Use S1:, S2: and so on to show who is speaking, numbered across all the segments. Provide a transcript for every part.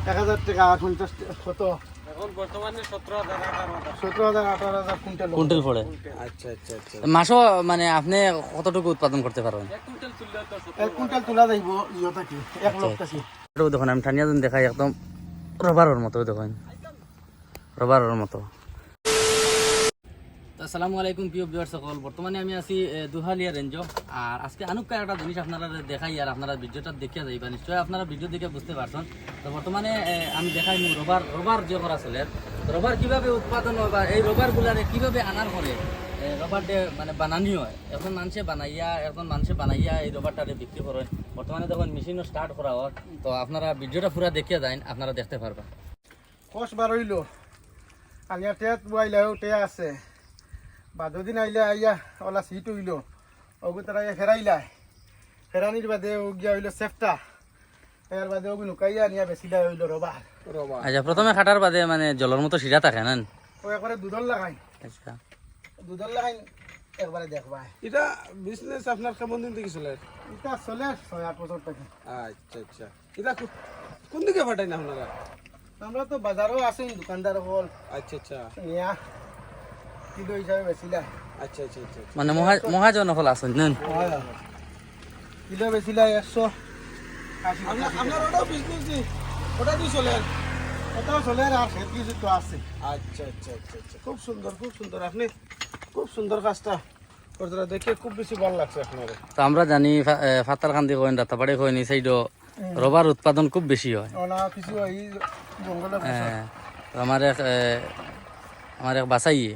S1: এক হাজার টাকা পঞ্চাশ কত
S2: এখন বর্তমানে সতেরো হাজার আঠারো হাজার।
S1: সতেরো হাজার আঠারো হাজার কুইন্টাল
S3: কুইন্টাল পড়ে?
S2: আচ্ছা আচ্ছা আচ্ছা।
S3: মাসও মানে আপনি কতটুকু উৎপাদন করতে পারবেন?
S2: এক কুইন্টাল
S1: তোলা যাইব ইয়ে থাকি এক লক্ষ থাকি
S3: দেখুন আমি ঠানিয়া যেন দেখাই একদম রবারের মতো দেখুন। রবারের মতো। আসসালামু আলাইকুম, প্রিয় ভিউয়ার সকল। বর্তমানে আমি আছি দুহালিয়া রেঞ্জ। আর আজকে আনুকা একটা জিনিস আপনারা দেখাই আর আপনারা ভিডিওটা দেখিয়া যাইবা। নিশ্চয় আপনারা ভিডিও দেখে বুঝতে পারছেন। তো বর্তমানে আমি দেখাই মু রবার রবার যে করা চলে রবার কীভাবে উৎপাদন হয় বা এই রবার গুলারে কীভাবে আনার পরে রবার মানে বানানি হয়? এখন মানুষে বানাইয়া, এখন মানুষে বানাইয়া এই রবারটারে বিক্রি করেন বর্তমানে যখন মেশিনও স্টার্ট করা হয়। তো আপনারা ভিডিওটা পুরা দেখিয়া যান, আপনারা দেখতে পারবেন
S1: কষ বার হইল আলিয়া টেয়া আছে। বাদদিন আইলে আইয়া ওলা সিট হইল ওগু তারা ফেরাইলা ফেরানির বাদে ও গিয়া হইল সেফটা এর বাদে ওগু নুকাইয়া নিয়া বেচিলা হইল রবা
S2: রবা
S3: আচ্ছা প্রথমে খাটার বাদে মানে জলের মতো সিরা থাকে না?
S1: ও একবারে দুধর লাগাই।
S3: আচ্ছা।
S1: দুধর লাগাই একবারে দেখবাই।
S2: এটা বিজনেস আপনার কেমন দিন থেকে চলে
S1: এটা চলে ছয় আট বছর থেকে।
S2: আচ্ছা আচ্ছা। এটা কোন দিকে পাঠাই না আপনারা
S1: আমরা তো বাজারও আছি দোকানদার হল
S2: আচ্ছা। আচ্ছা
S1: হিসাবে
S2: আচ্ছা আচ্ছা আচ্ছা
S3: মানে মহা মহাজন হল আছেন না
S1: কিলো বেচিলা একশো আশি
S2: আপনার আপনার ওটাও বিজনেস দি ওটা দিয়ে চলে
S1: ওটাও চলে আর সে কিছু তো আছে
S2: আচ্ছা আচ্ছা আচ্ছা আচ্ছা খুব সুন্দর খুব সুন্দর আপনি? খুব সুন্দর কাজটা দেখে খুব বেশি ভালো লাগছে আপনার
S3: তো আমরা জানি ফাতার কান্দি কইন রাতাবাড়ি কইন এই সাইড রবার উৎপাদন খুব বেশি হয়।
S1: ওনা কিছু এই জঙ্গলে
S3: হ্যাঁ, আমার আমার এক বাসাইয়ে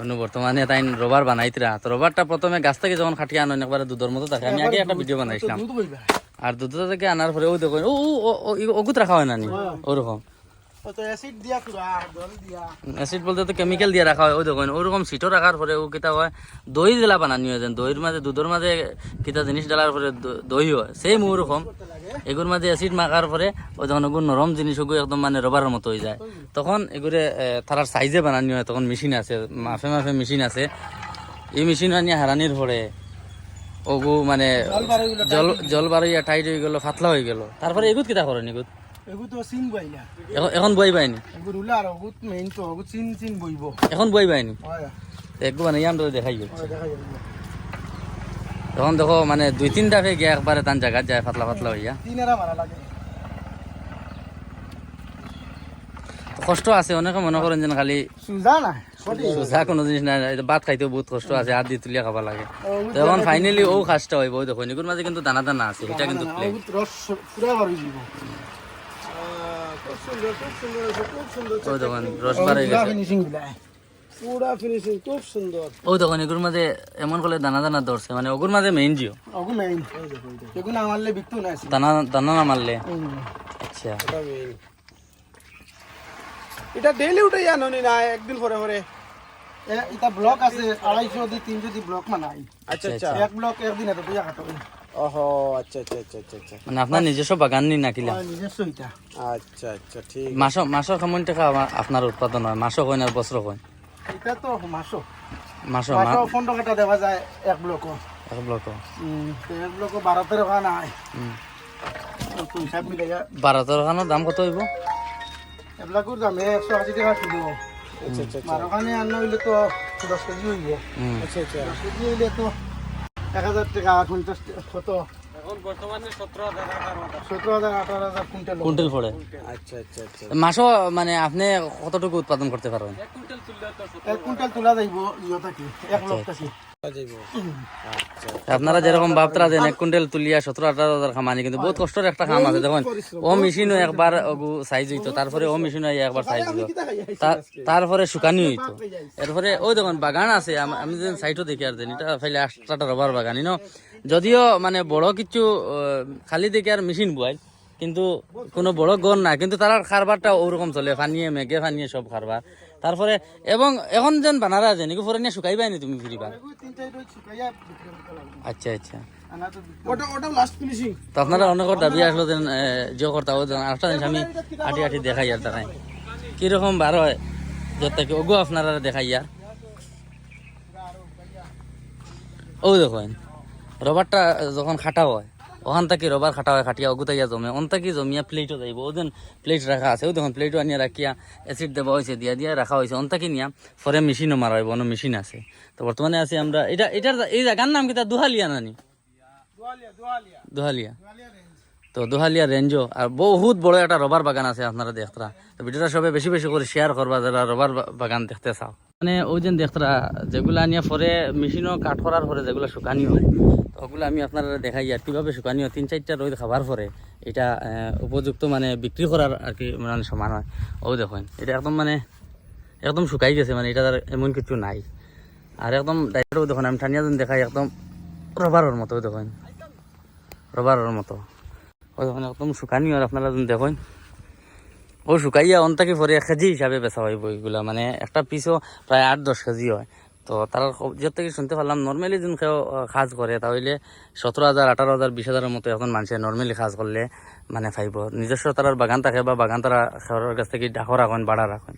S3: অন্য বর্তমানে তাই রবার বানাইতরা তো রবারটা প্রথমে গাছ থেকে যখন খাটিয়ে আনো একবার দুধের মতো থাকে আমি আগে একটা ভিডিও বানাইছিলাম আর দুধ থেকে আনার পরে ওই দেখো ও ওগুত রাখা হয় না নি ওরকম
S1: অ্যাসিড
S3: বলতে তো কেমিক্যাল দিয়ে রাখা হয় ওই দেখুন ওরকম সিটও রাখার পরে ও কিতা হয় দই দিলা বানানি হয় দইয়ের মাঝে দুধের মাঝে কিতা জিনিস ডালার পরে দই হয় সেম ওরকম এগুলোর মাঝে অ্যাসিড মাখার পরে ওই যখন ওগুলো নরম জিনিস ওগুলো একদম মানে রবারের মতো হয়ে যায়। তখন এগুলো তারার সাইজে বানানি হয় তখন মেশিন আছে মাফে মাফে মেশিন আছে। এই মেশিন আনিয়ে হারানির পরে ওগু মানে জল জল বাড়াইয়া টাইট হয়ে গেল পাতলা হয়ে গেল। তারপরে এগুত কিতা করেন এগুত?
S1: চিন
S3: এখন এখন বই পাইনি
S1: এগু রুলা আর ওগুত মেইন তো ওগু চিন চিন বইব
S3: এখন বই মানে ইয়ান দেখাই
S1: দেখা
S3: মানে দুই তিনটা ফে গিয়ে একবারে তান জায়গা যায় পাতলা পাতলা হইয়া। কষ্ট আছে অনেকে মনে করেন যেন খালি
S1: সুজা না সঠিক
S3: সোজা কোনো জিনিস নাই ভাত খাইতেও বহুত কষ্ট আছে হাত দিয়ে তুলিয়া খাবা লাগে। তো এখন ফাইনালি ও খাসটা হইব দেখো নিগুর মাঝে কিন্তু দানা দানা আছে কিন্তু প্লেন
S1: ওগুত রস পুরা বার হয়ে যাব
S2: খুব সুন্দর খুব সুন্দর হয়েছে, খুব সুন্দর
S3: ওই দেখুন রস বার হয়ে গেছে।
S1: ফিনিশিং
S2: পুরা ফিনিশিং খুব সুন্দর।
S3: ওই দেখো নিগুর মাঝে এমন করলে দানা দানা ধরছে মানে ওগুর মাঝে মেইন জিও।
S1: ওগু মেইন এগু না মারলে বিকতো না
S3: দানা দানা না মারলে। আচ্ছা।
S2: এটা ডেইলি উঠে জানো নি একদিন পরে পরে।
S1: এটা ব্লক আছে আড়াইশো দি তিনশো দি ব্লক মানাই
S2: আচ্ছা আচ্ছা
S1: এক ব্লক একদিন এত দুই কাটো
S2: ওহো আচ্ছা আচ্ছা আচ্ছা আচ্ছা আচ্ছা।
S3: মানে আপনার নিজস্ব বাগান নি
S1: নিজস্ব এটা
S2: আচ্ছা আচ্ছা ঠিক
S3: মাসও মাসও কেমন টাকা আপনার উৎপাদন হয় মাসও কইন আর বছর কইন
S1: এটা তো মাসো
S3: মাসও
S1: মাসো পনেরো কাটা দেওয়া যায় এক ব্লক।
S3: এক ব্লক।
S1: এক ব্লক বারো তেরো খান নাই তো হিসাব
S3: খানোর দাম কত হইব?
S1: এবিলাকৰ দাম একশো আশী টাকা কিলো।
S2: আচ্ছা আচ্ছা
S1: বারো খানে আন্ন হইলে তো দশ কেজি হইব।
S2: আচ্ছা আচ্ছা
S1: দশ কেজি হইলে তো এক হাজার টাকা পঞ্চাশ টা- কত কুইন্টাল
S3: পড়ে?
S2: আচ্ছা আচ্ছা আচ্ছা।
S3: মাসও মানে আপনি কতটুকু উৎপাদন করতে পারবেন?
S2: এক কুইন্টাল তুললে তো
S1: এক কুইন্টাল তোলা যাইব ইয়ে এক লক্ষ থাকি
S2: যাইব আচ্ছা
S3: আপনারা যেরকম ভাবতারা যে এক কুইন্টাল তুলিয়া সতেরো আঠারো হাজার খামানি কিন্তু বহুত কষ্টের একটা কাম আছে। দেখুন ও মেশিনও একবার সাইজ হইতো তারপরে ও মেশিনও একবার সাইজ হইতো। তারপরে শুকানি হইতো। এরপরে ওই দেখুন বাগান আছে আমি যে সাইটও দেখি আর দেন এটা ফাইলে আটটা রবার বাগান ইনো যদিও মানে বড় কিছু খালি দেখে আর মেশিন বুয়াই কিন্তু কোনো বড় গণ না কিন্তু তার খারবারটা ওরকম চলে ফানিয়ে মেঘে ফানিয়ে সব খারবার তারপরে এবং এখন যেন বানারা আছে নাকি ফরে নিয়ে শুকাইবাই নি তুমি ফিরিবা আচ্ছা আচ্ছা।
S1: তো
S3: আপনারা অনেকের দাবি আসলো যে যে করতে আরেকটা জিনিস আমি আটি আটি দেখাই আর তারাই কীরকম বার হয় যত ওগো আপনারা দেখাই আর ও দেখেন। রবারটা যখন খাটা হয়, ওখান থেকে রবার খাটা হয়, খাটিয়া অগুতাইয়া জমে। অন থেকে জমিয়া প্লেটও যাইব। ওদিন প্লেট রাখা আছে ও দেখুন প্লেটও আনিয়া রাখিয়া এসিড দেওয়া হয়েছে দিয়া দিয়া রাখা হয়েছে অন থেকে নিয়া পরে মেশিনও মারা হইব মেশিন আছে। তো বর্তমানে আছি আমরা, এটা, এটার এই জায়গার নাম কিতা দুহালিয়া নানি দুহালিয়া। তো দুহালিয়া রেঞ্জও আর বহুত বড় একটা রবার বাগান আছে আপনারা দেখতরা। তো ভিডিওটা সবাই বেশি বেশি করে শেয়ার করবা, যারা রবার বাগান দেখতে চাও। মানে ওই যে দেখতরা, যেগুলো আনিয়া পরে মেশিনও কাঠ করার পরে যেগুলো শুকানিও তো ওগুলো আমি আপনারা দেখাই আর কীভাবে শুকানিও, তিন চারটা রোদ খাবার পরে এটা উপযুক্ত মানে বিক্রি করার আর কি মানে সমান হয়। ও দেখুন, এটা একদম মানে একদম শুকাই গেছে মানে এটা আর এমন কিছু নাই। আর একদম ডাইরেক্ট দেখুন, আমি টানিয়া যেন দেখাই, একদম রবারের মতো দেখুন। রবারের মতো। ও যখন একদম শুকানি আর আপনারা দেখুন। ও শুকাইয়া অন্তাকি পরে এক কেজি হিসাবে বেচা হয় বইগুলা মানে একটা পিসও প্রায় আট, দশ কেজি হয়। তো তার যত থেকে শুনতে পারলাম নর্মালি যখন কেউ কাজ করে, তাহলে সতেরো হাজার, আঠারো হাজার, বিশ হাজারের মতো এখন মানুষের নর্মালি কাজ করলে মানে ফাইব নিজস্ব তারার বাগান থাকে বা বাগান তারা খাওয়ার কাছ থেকে ডাকর রাখেন, বাড়া রাখেন।